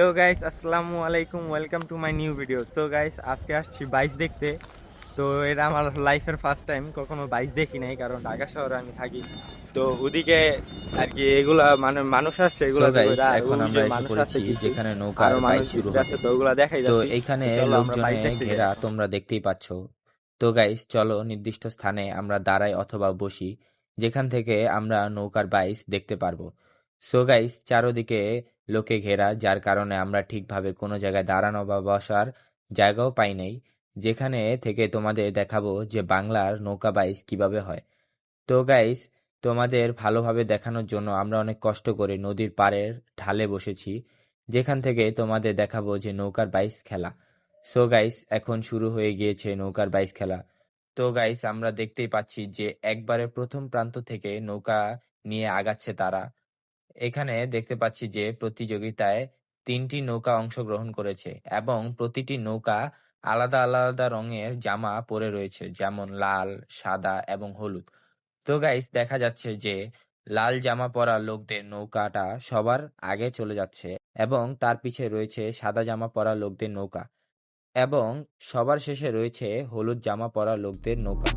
Hello guys আসসালামু আলাইকুম welcome to my new video so guys আজকে আসছি বাইস দেখতে। তো এটা আমার লাইফের ফার্স্ট টাইম কখনো বাইস দেখি নাই কারণ ঢাকা শহরে আমি থাকি। তো ওদিকে আর কি এগুলা মানে মানুষ আসছে এগুলো এখন আমরা এসে পড়েছি যেখানে নৌকা মানুষ শুরু আছে তো ওগুলা দেখাই তো যাচ্ছে। এইখানে চলো লোকজনে ঘেরা তোমরা দেখতেই পাচ্ছ। তো গাইস চলো নির্দিষ্ট স্থানে আমরা দাঁড়াই অথবা বসি। যেখান থেকে আমরা নৌকার বাইস দেখতে পারব। সো গাইস চারোদিকে লোকে ঘেরা, যার কারণে আমরা ঠিকভাবে কোনো জায়গায় দাঁড়ানো বা বসার জায়গাও পাই নাই। যেখানে থেকে তোমাদের দেখাবো যে বাংলার নৌকা বাইস কীভাবে হয়। তো গাইস তোমাদের ভালোভাবে দেখানোর জন্য আমরা অনেক কষ্ট করে নদীর পাড়ের ঢালে বসেছি। যেখান থেকে তোমাদের দেখাবো যে নৌকার বাইস খেলা। সো গাইস এখন শুরু হয়ে গিয়েছে নৌকার বাইস খেলা। তো গাইস আমরা দেখতেই পাচ্ছি যে একবারে প্রথম প্রান্ত থেকে নৌকা নিয়ে আগাচ্ছে তারা। এখানে দেখতে পাচ্ছি যে প্রতিযোগিতায় তিনটি নৌকা অংশগ্রহণ করেছে এবং প্রতিটি নৌকা আলাদা আলাদা রঙের জামা পরে রয়েছে, যেমন লাল, সাদা এবং হলুদ। তো গাইস দেখা যাচ্ছে যে লাল জামা পরা লোকদের নৌকাটা সবার আগে চলে যাচ্ছে এবং তার পিছে রয়েছে সাদা জামা পরা লোকদের নৌকা এবং সবার শেষে রয়েছে হলুদ জামা পরা লোকদের নৌকা।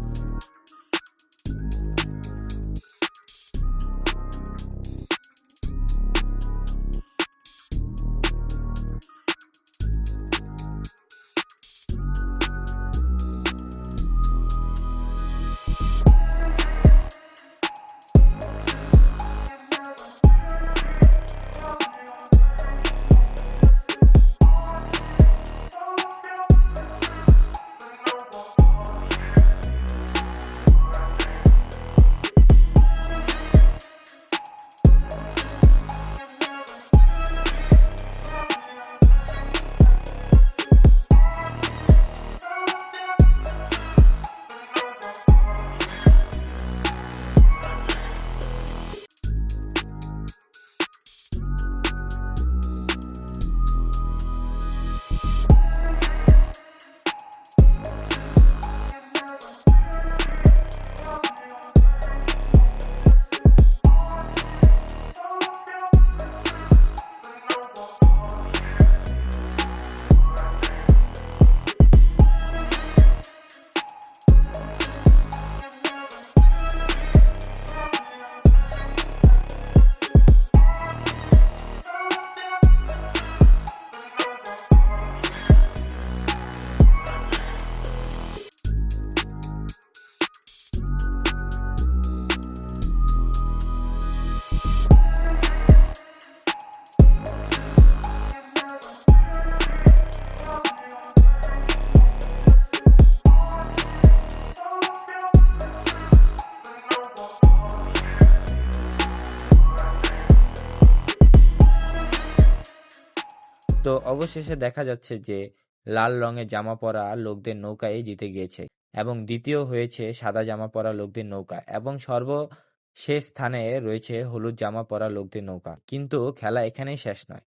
তো অবশেষে দেখা যাচ্ছে যে, লাল রঙের জামা পরা লোকদের নৌকায় জিতে গিয়েছে এবং দ্বিতীয় হয়েছে সাদা জামা পরা লোকদের নৌকা এবং সর্বশেষ স্থানে রয়েছে হলুদ জামা পরা লোকদের নৌকা। কিন্তু খেলা এখানেই শেষ নয়,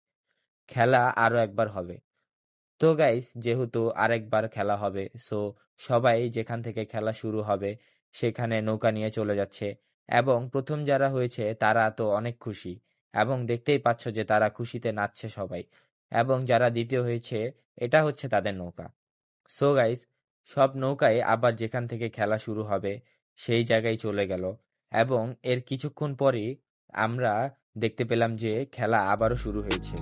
খেলা আরও একবার হবে। তো গাইস যেহেতু আরেকবার খেলা হবে সো সবাই যেখান থেকে খেলা শুরু হবে সেখানে নৌকা নিয়ে চলে যাচ্ছে এবং প্রথম যারা হয়েছে তারা তো অনেক খুশি এবং দেখতেই পাচ্ছ যে তারা খুশিতে নাচছে সবাই। এবং যারা দ্বিতীয় হয়েছে, এটা হচ্ছে তাদের নৌকা। সো গাইস সব নৌকায় আবার যেখান থেকে খেলা শুরু হবে, সেই জায়গায় চলে গেল। এবং এর কিছুক্ষণ পরই আমরা দেখতে পেলাম যে খেলা আবারও শুরু হয়েছে।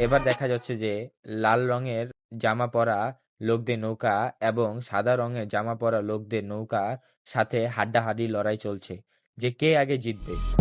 এবার দেখা যাচ্ছে যে লাল রঙের জামা পরা লোকদের নৌকা এবং সাদা রঙের জামা পরা লোকদের নৌকার সাথে হাড্ডাহাড্ডি লড়াই চলছে। যে কে আগে জিতবে?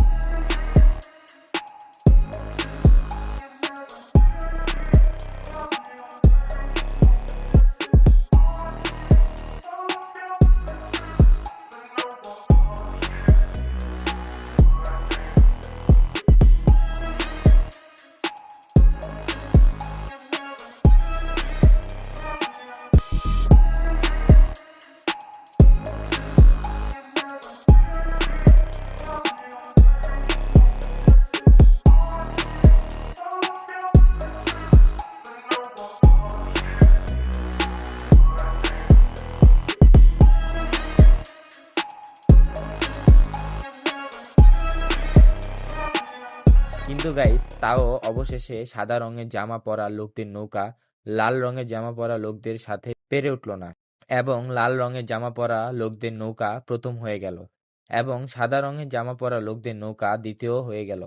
কিন্তু গাইস তাও অবশেষে সাদা রঙের জামা পরা লোকদের নৌকা লাল রঙের জামা পরা লোকদের সাথে পেরে উঠল না এবং লাল রঙের জামা পরা লোকদের নৌকা প্রথম হয়ে গেল এবং সাদা রঙের জামা পরা লোকদের নৌকা দ্বিতীয় হয়ে গেল।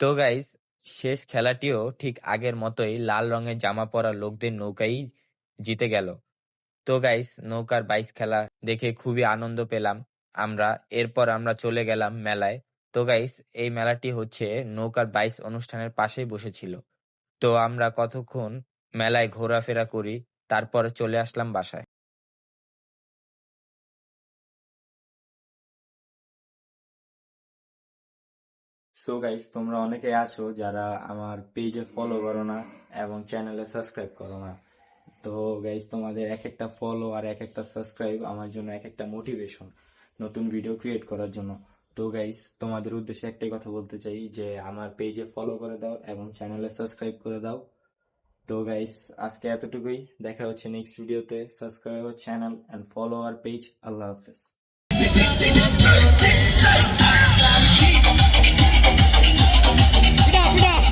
তো গাইস শেষ খেলাটিও ঠিক আগের মতোই লাল রঙের জামা পরা লোকদের নৌকাই জিতে গেল। তো গাইস নৌকার বাইশ খেলা দেখে খুবই আনন্দ পেলাম আমরা। এরপর আমরা চলে গেলাম মেলায়। তো গাইস এই মেলাটি হচ্ছে নৌকার বাইস অনুষ্ঠানের পাশেই বসেছিল। তো আমরা কতক্ষণ মেলায় ঘোরাফেরা করি, তারপর চলে আসলাম বাসায়। সো গাইস তোমরা অনেকে আছো যারা আমার পেজে ফলো করো না এবং চ্যানেলে সাবস্ক্রাইব করো না। তো গাইস তোমাদের এক একটা ফলো আর এক একটা সাবস্ক্রাইব আমার জন্য এক একটা মোটিভেশন নতুন ভিডিও ক্রিয়েট করার জন্য। তো গাইস তোমাদের উদ্দেশ্যে একটাই কথা বলতে চাই যে আমার পেজে ফলো করে দাও এবং চ্যানেলে সাবস্ক্রাইব করে দাও। তো গাইস আজকে এতটুকুই। দেখা হচ্ছে নেক্সট ভিডিওতে সাবস্ক্রাইব চ্যানেল অ্যান্ড ফলো আর পেজ আল্লাহ হাফেজ। Get up, get up.